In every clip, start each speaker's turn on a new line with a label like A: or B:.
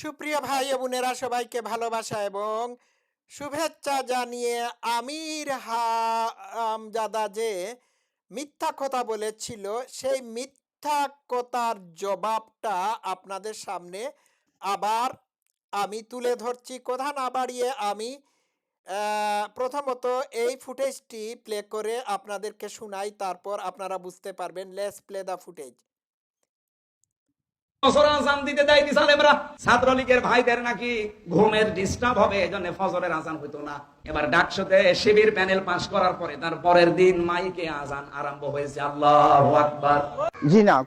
A: সুপ্রিয় ভাই বোনেরা, সবাইকে ভালোবাসা এবং শুভেচ্ছা জানিয়ে আমির হামজাদা যে মিথ্যা কথা বলেছিল, সেই মিথ্যা কথার জবাবটা আপনাদের সামনে আবার আমি তুলে ধরছি। কথা না বাড়িয়ে আমি প্রথমত এই ফুটেজটি প্লে করে আপনাদেরকে শোনাই, তারপর আপনারা বুঝতে পারবেন। লেস প্লে দ্য ফুটেজ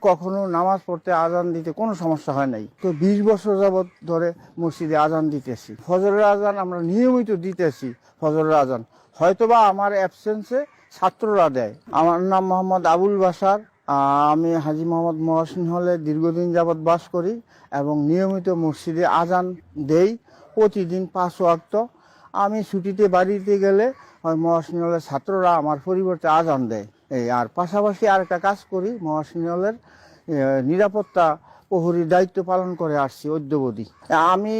B: কখনো নামাজ পড়তে আজান দিতে কোনো সমস্যা হয় নাই। তো বিশ বছর যাবৎ ধরে মসজিদে আজান দিতেছি। ফজরের আজান আমরা নিয়মিত দিতেছি, ফজরের আজান। হয়তোবা আমার অ্যাবসেন্সে ছাত্ররা দেয়। আমার নাম মোহাম্মদ আবুল বাসার আমি হাজি মোহাম্মদ মহাসিন হলে দীর্ঘদিন যাবৎ বাস করি এবং নিয়মিত মসজিদে আজান দেই প্রতিদিন পাঁচ ওয়াক্ত। আমি ছুটিতে বাড়িতে গেলে মহাসিন হলের ছাত্ররা আমার পরিবর্তে আজান দেয়। এই আর পাশাপাশি আর একটা কাজ করি মহাসিন হলের নিরাপত্তা প্রহরীর দায়িত্ব পালন করে আসছি অদ্যবধি। আমি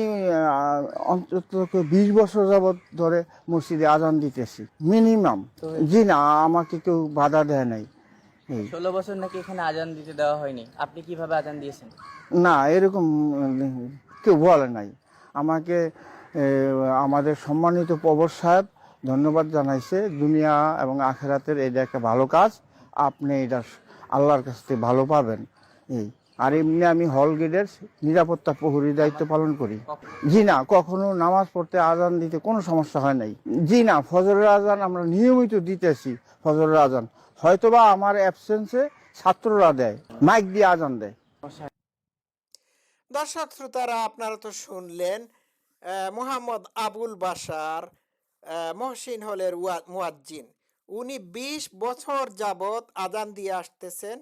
B: অন্তত বিশ বছর যাবৎ ধরে মসজিদে আজান দিতেছি। মিনিমাম। জি না আমাকে কেউ বাধা দেয় নাই।
C: ষোলো বছর নাকি এখানে আজান দিতে দেওয়া হয়নি। আপনি কীভাবে আজান দিয়েছেন?
B: না এরকম কেউ বলে নাই। আমাকে আমাদের সম্মানিত প্রবর সাহেব ধন্যবাদ জানাইছে। দুনিয়া এবং আখেরাতের এটা একটা ভালো কাজ। আপনি এটা আল্লাহর কাছ থেকে ভালো পাবেন। এই। আর এমনি আমি হল গেটের নিরাপত্তা প্রহরীর দায়িত্ব পালন করি। জি না, কখনো নামাজ পড়তে আজান দিতে কোনো সমস্যা হয় নাই। জি না, ফজরের আজান আমরা নিয়মিত দিতেছি, ফজরের আজান। হয়তোবা আমার অ্যাবসেন্সে ছাত্ররা দেয় মাইক দিয়ে আজান দেয়।
A: দর্শক শ্রোতারা, আপনারা তো শুনলেন মোহাম্মদ আবুল বাসার মহসিন হলের মুয়াজ্জিন। উনি ২০ বছর যাবত আজান দিয়ে আসতেছেন।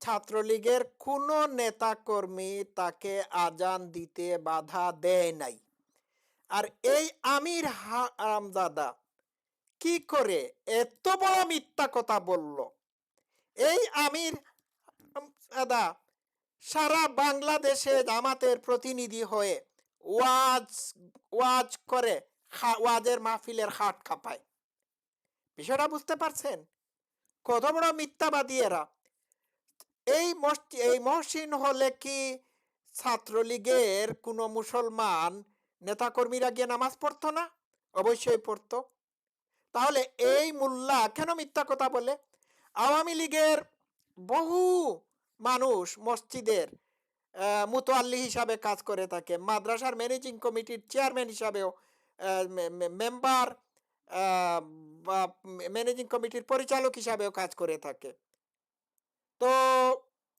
A: ছাত্রলীগের কোনো নেতাকর্মী তাকে আজান দিতে বাধা দেয় নাই। আর এই আমির হারামজাদা কি করে এত বড় মিথ্যা কথা বলল? এই আমির দাদা সারা বাংলাদেশে জামাতের প্রতিনিধি হয়ে ওয়াজ ওয়াজ করে ওয়াজের মাহফিলের হাট খাপায় বিষয়টা বুঝতে পারছেন? কত বড় মিথ্যাবাদী এরা। এই এই মহসিন হলে কি ছাত্রলীগের কোনো মুসলমান নেতাকর্মীরা গিয়ে নামাজ পড়তো না? অবশ্যই পড়তো। তাহলে এই মোল্লা কেন মিথ্যা কথা বলে? আওয়ামী লীগের বহু মানুষ মসজিদের মুতোয়াল্লি হিসাবে কাজ করে থাকে। মাদ্রাসার ম্যানেজিং কমিটির চেয়ারম্যান হিসাবেও মেম্বার ম্যানেজিং কমিটির পরিচালক হিসাবেও কাজ করে থাকে। তো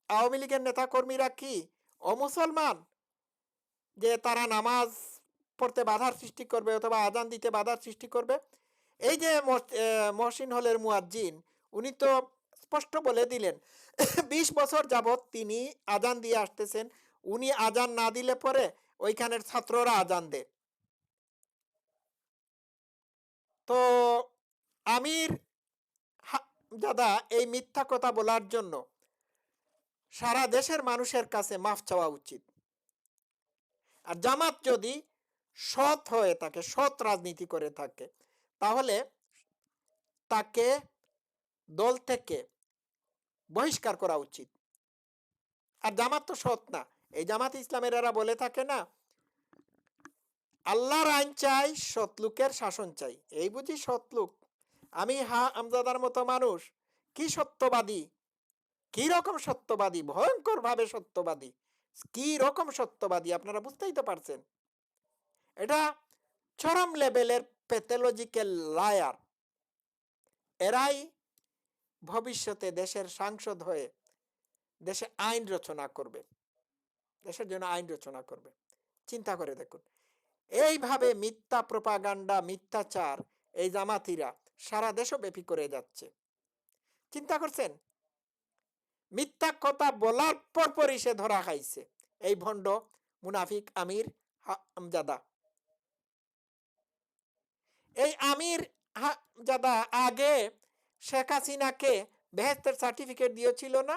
A: আওয়ামী লীগের নেতাকর্মীরা কি অমুসলমান? যে তারা নামাজ পড়তে বাধার সৃষ্টি করবে অথবা আজান দিতে বাধার সৃষ্টি করবে? এই যে মহসিন হলের মুয়াজ্জিন, উনি তো স্পষ্ট বলে দিলেন, বিশ বছর যাবৎ তিনি আজান দিয়ে আসতেছেন, উনি আজান না দিলে পরে ওইখানের ছাত্ররা আজান দেয়। তো আমির দাদা, এই মিথ্যা কথা বলার জন্য সারা দেশের মানুষের কাছে মাফ চাওয়া উচিত। আর জামাত যদি সৎ হয়ে থাকে, সৎ রাজনীতি করে থাকে, তাহলে তাকে দল থেকে বহিষ্কার করা উচিত। আর জামাত তো সৎ না। এই জামাত ইসলামের এরা বলে থাকে না, আল্লাহর আইন চাই সৎলুকের শাসন চাই। এই বুঝি সৎলুক আমি হা আমজাদার মতো মানুষ, কি সত্যবাদী? কি রকম সত্যবাদী? ভয়ঙ্কর ভাবে সত্যবাদী। কি রকম সত্যবাদী? আপনারা বুঝতেই তো পারছেন। এটা চরম লেভেলের প্যাথোলজিক্যাল লায়ার। এরাই ভবিষ্যতে দেশের সাংসদ হয়ে দেশে আইন রচনা করবে। দেশের জন্য আইন রচনা করবে। চিন্তা করে দেখুন। এইভাবে মিথ্যা প্রপাগান্ডা, মিথ্যাচার এই জামাতিরা সারা দেশব্যাপী করে যাচ্ছে। চিন্তা করছেন? মিথ্যা কথা বলার পরপরই সে ধরা খাইছে। এই ভণ্ড মুনাফিক আমির হামজাদা এই আমির হামজাদা আগে শেখ হাসিনাকে বেহেস্তের সার্টিফিকেট দিয়েছিল না?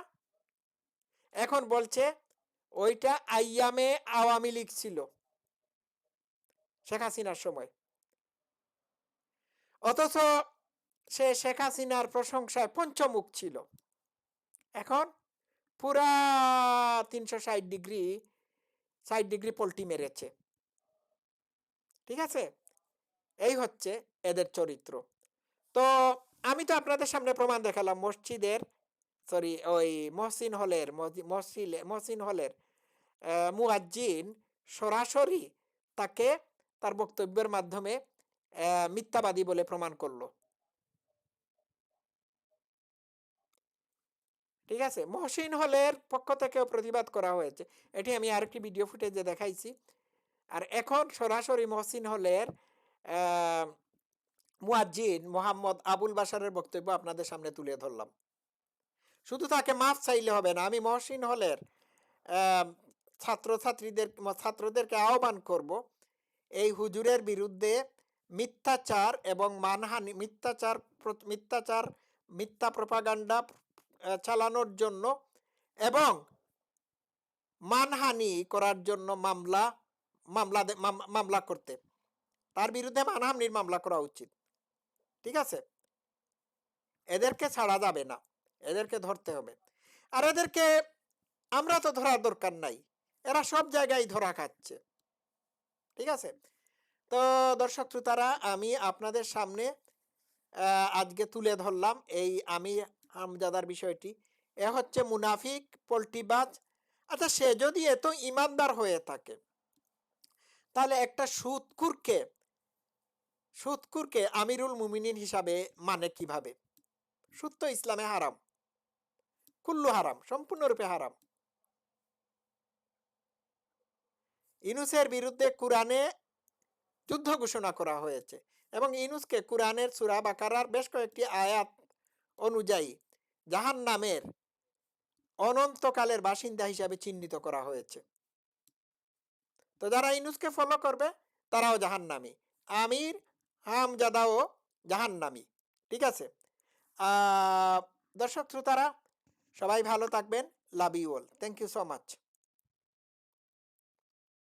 A: এখন বলছে ওইটা আইয়ামে আওয়ামী লীগ ছিল শেখ হাসিনার সময়। অথচ সে শেখ হাসিনার প্রশংসায় পঞ্চমুখ ছিল। এখন পুরা তিনশো ষাট ডিগ্রি ষাট ডিগ্রি পল্টি মেরেছে। ঠিক আছে? এই হচ্ছে এদের চরিত্র। তো আমি তো আপনাদের সামনে প্রমাণ দেখালাম, মসজিদের সরি ওই মহসিন হলের, মসজি- মহসিলে মহসিন হলের মুয়াজ্জিন সরাসরি তাকে তার বক্তব্যের মাধ্যমে মিথ্যাবাদী বলে প্রমাণ করল। ঠিক আছে? মহসিন হলের পক্ষ থেকেও প্রতিবাদ করা হয়েছে। এটি আমি আরেকটি ভিডিও ফুটেজে দেখাইছি। আর এখন সরাসরি মহসিন হলের মুয়াজ্জিন মোহাম্মদ আবুল বাশারের বক্তব্য আপনাদের সামনে তুলে ধরলাম। শুধু তাকে মাফ চাইলে হবে না, আমি মহসিন হলের ছাত্রছাত্রীদের, ছাত্রদেরকে আহ্বান করব এই হুজুরের বিরুদ্ধে মিথ্যাচার এবং মানহানি, মিথ্যাচার মিথ্যাচার, মিথ্যা প্রপাগান্ডা চালানোর জন্য এবং মানহানি করার জন্য মামলা মামলা মামলা করতে। তার বিরুদ্ধে মানহানির মামলা করা উচিত। ঠিক আছে? এদেরকে ছাড়া যাবে না। এদেরকে ধরতে হবে। আর এদেরকে, আমরা তো ধরার দরকার নাই। এরা সব জায়গায় ধরা খাচ্ছে। ঠিক আছে? তো দর্শক শ্রোতারা, আমি আপনাদের সামনে আজকে তুলে ধরলাম। এই আমি হামজাদার বিষয়টি। এ হচ্ছে মুনাফিক পোল্ট্রিবাজ আচ্ছা সে যদি এত ইমানদার হয়ে থাকে, তাহলে একটা সুৎকুরকে সুৎকুরকে আমিরুল মুমিনিন হিসাবে মানে কীভাবে? তো ইসলামে হারাম। কুল্লু হারাম, সম্পূর্ণরূপে হারাম। ইনুসের বিরুদ্ধে কোরআনে যুদ্ধ ঘোষণা করা হয়েছে এবং ইনুসকে কোরআনের সুরা বাকারার বেশ কয়েকটি আয়াত অনুযায়ী জাহান নামের অনন্তকালের বাসিন্দা হিসাবে চিহ্নিত করা হয়েছে। তো যারা ইনুসকে ফলো করবে, তারাও জাহান্নামী। আমির, হামজাদাও জাহান্নামী। ঠিক আছে? দর্শক শ্রোতারা, সবাই ভালো থাকবেন। Love you all thank you so much